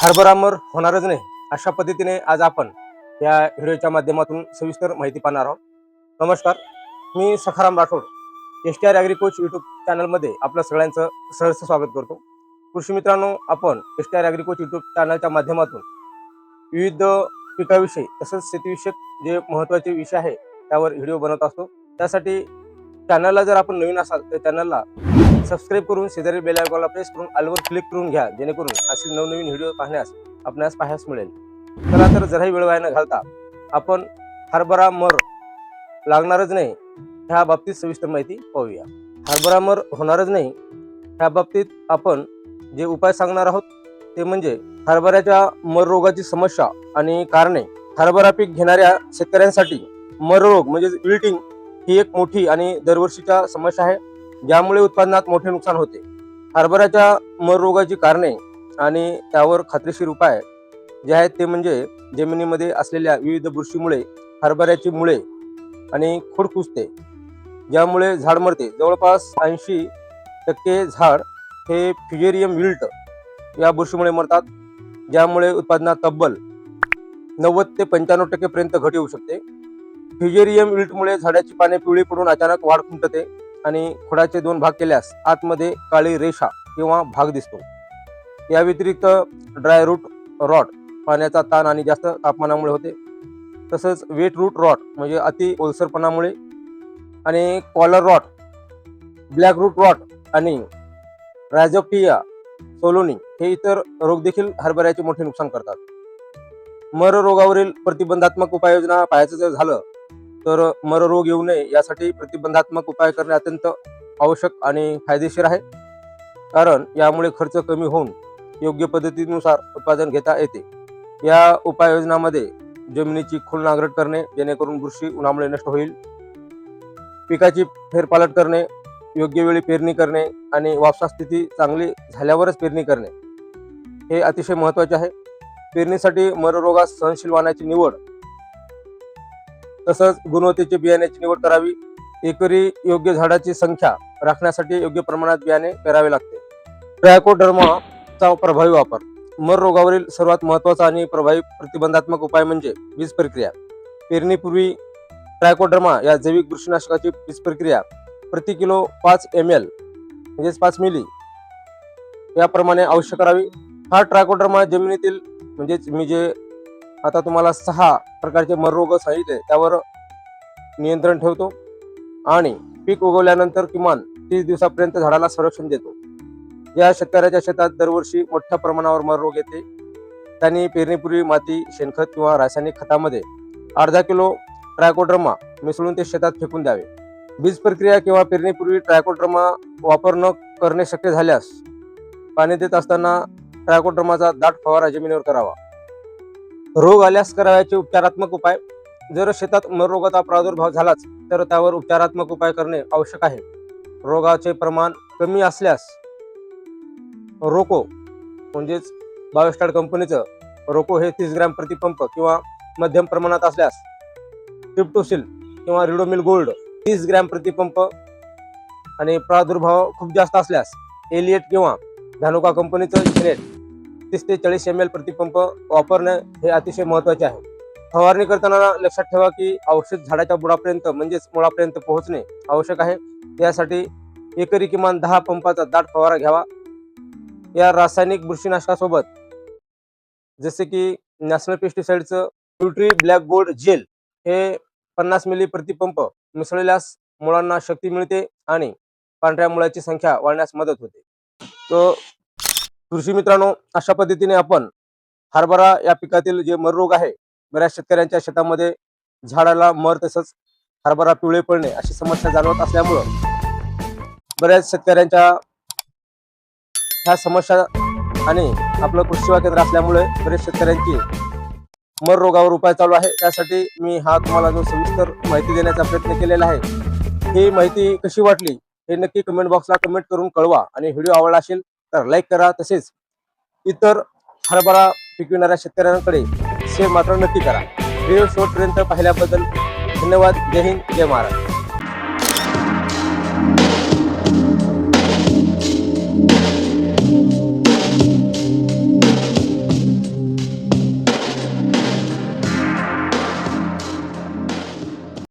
हरभरामर होणारच नाही अशा पद्धतीने आज आपण या व्हिडिओच्या माध्यमातून सविस्तर माहिती पाहणार आहोत. नमस्कार मी Sakharam Rathod S T R ॲग्रिकोच YouTube चॅनलमध्ये आपलं सगळ्यांचं सहर्ष स्वागत करतो. कृषी मित्रांनो आपण एस टी आर ॲग्रिकोच यूट्यूब चॅनलच्या माध्यमातून विविध पिकाविषयी तसंच शेतीविषयक जे महत्त्वाचे विषय आहे त्यावर व्हिडिओ बनवत असतो. त्यासाठी चॅनलला जर आपण नवीन असाल तर चॅनलला सबस्क्राईब करून शेजारी बेल आयकॉनला प्रेस करून अलवर क्लिक करून घ्या जेणेकरून असे नवनवीन व्हिडिओ पाहण्यास आपणास पाहायस मिळेल. चला तर जराही वेळ वाया न घालता आपण हरभरा मर लागणारच नाही ह्या बाबतीत सविस्तर माहिती पाहूया. हरभरा मर होणारच नाही ह्या बाबतीत आपण जे उपाय सांगणार आहोत ते म्हणजे हरभऱ्याच्या मर रोगाची समस्या आणि कारणे. हरभरा पीक घेणाऱ्या शेतकऱ्यांसाठी मर रोग म्हणजे विल्टिंग ही एक मोठी आणि दरवर्षीच्या समस्या आहे. ज्यामुळे उत्पादनात मोठे नुकसान होते. हरभऱ्याच्या मर रोगाची कारणे आणि त्यावर खात्रीशीर उपाय जे आहेत ते म्हणजे जमिनीमध्ये असलेल्या विविध बुरशीमुळे हरभऱ्याची मुळे आणि खोड कुजते ज्यामुळे झाड मरते. जवळपास ऐंशी टक्के झाड हे फ्युजेरियम विल्ट या बुरशीमुळे मरतात. ज्यामुळे उत्पादनात तब्बल नव्वद ते पंच्याण्णव टक्केपर्यंत घट येऊ शकते. फ्युजेरियम विल्टमुळे झाडाची पाने पिवळी पडून अचानक वाढ खुंटते. आणि खोडाचे दोन भाग केल्यास आतमध्ये काळी रेषा किंवा भाग दिसतो. या व्यतिरिक्त ड्राय रूट रॉट पाण्याचा ताण आणि जास्त तापमानामुळे होते. तसंच वेट रूट रॉट म्हणजे अति ओलसरपणामुळे आणि collar rot black root rot आणि रायझोपिया सोलोनी हे इतर रोग देखील हरभऱ्याचे मोठे नुकसान करतात. मर रोगावरील प्रतिबंधात्मक उपाययोजना पाहायचं जर झालं तर मररोग येऊ नये यासाठी प्रतिबंधात्मक उपाय करणे अत्यंत आवश्यक आणि फायदेशीर आहे. कारण यामुळे खर्च कमी होऊन योग्य पद्धतीनुसार उत्पादन घेता येते. या उपाययोजनामध्ये जमिनीची खोल नांगरट करणे जेणेकरून बुरशी उन्हामुळे नष्ट होईल. पिकाची फेरपालट करणे योग्य वेळी पेरणी करणे आणि वापसा स्थिती चांगली झाल्यावरच पेरणी करणे. हे अतिशय महत्त्वाचे आहे. पेरणीसाठी मररोगास सहनशील वाहनाची निवड तसंच गुणवत्तेचे बियाण्याची निवड करावी. एकरी योग्य झाडाची संख्या राखण्यासाठी योग्य प्रमाणात बियाणे पेरावे लागते. ट्रॅकोडर्माचा प्रभावी वापर. मर रोगावरील सर्वात महत्त्वाचा आणि प्रभावी प्रतिबंधात्मक उपाय म्हणजे वीज प्रक्रिया. पेरणीपूर्वी ट्रायकोडर्मा या जैविक बुरशीनाशकाची वीज प्रक्रिया प्रति किलो पाच एम एल म्हणजेच पाच मिली याप्रमाणे अवश्य करावी. हा ट्रायकोडर्मा जमिनीतील म्हणजेच मी जे आता तुम्हाला सहा प्रकारचे मररोग सांगितले त्यावर नियंत्रण ठेवतो आणि पीक उगवल्यानंतर किमान तीस दिवसापर्यंत झाडाला संरक्षण देतो. या शेतकऱ्याच्या शेतात दरवर्षी मोठ्या प्रमाणावर मररोग येते. त्यांनी पेरणीपूर्वी माती शेणखत किंवा रासायनिक खतामध्ये अर्धा किलो ट्रायकोड्रमा मिसळून ते शेतात फेकून द्यावे. बीज प्रक्रिया किंवा पेरणीपूर्वी ट्रायकोड्रमा वापर न करणे शक्य झाल्यास पाणी देत असताना ट्रायकोड्रमाचा दाट फवारा जमिनीवर करावा. रोग आल्यास करावयाचे उपचारात्मक उपाय. जर शेतात मररोगाचा प्रादुर्भाव झालाच तर त्यावर उपचारात्मक उपाय करणे आवश्यक आहे. रोगाचे प्रमाण कमी असल्यास रोको म्हणजेच बायोस्टार कंपनीचं रोको हे तीस ग्रॅम प्रतिपंप किंवा मध्यम प्रमाणात असल्यास ट्रिप्टोसिल किंवा रिडोमिल गोल्ड तीस ग्रॅम प्रतिपंप आणि प्रादुर्भाव खूप जास्त असल्यास एलिएट किंवा धानुका कंपनीचं जिनेट तीस ते चाळीस एम एल प्रतिपंप वापरणे हे अतिशय महत्त्वाचे आहे. फवारणी करताना लक्षात ठेवा की औषध झाडाच्या बुडापर्यंत म्हणजेच मुळापर्यंत पोहोचणे आवश्यक आहे. यासाठी एकरी किमान दहा पंपाचा दाट फवारा घ्यावा. या रासायनिक बुरशीनाशकासोबत जसे की नॅशनल पेस्टिसाइडचं न्यूट्री ब्लॅक गोल्ड जेल हे पन्नास मिली प्रतिपंप मिसळल्यास मुळांना शक्ती मिळते आणि पांढऱ्या मुळाची संख्या वाढण्यास मदत होते. तो कृषी मित्रांनो अशा पद्धतीने आपण हरभरा या पिकातील जे मररोग आहे बऱ्याच शेतकऱ्यांच्या शेतामध्ये झाडाला मर तसंच हरभरा पिवळे पडणे अशी समस्या जाणवत असल्यामुळं बऱ्याच शेतकऱ्यांच्या ह्या समस्या आणि आपलं कृषी सेवा केंद्र असल्यामुळे बरेच शेतकऱ्यांची मर रोगावर उपाय चालू आहे. त्यासाठी मी हा तुम्हाला जो सविस्तर माहिती देण्याचा प्रयत्न केलेला आहे ही माहिती कशी वाटली हे नक्की कमेंट बॉक्सला कमेंट करून कळवा आणि व्हिडिओ आवडला असेल तर लाईक करा तसेच इतर हरभरा पिकविणाऱ्या शेतकऱ्यांकडे शेअर मात्र नक्की करा. व्हिडिओ शेवटपर्यंत पाहिल्याबद्दल धन्यवाद. जय हिंद जय महाराष्ट्र.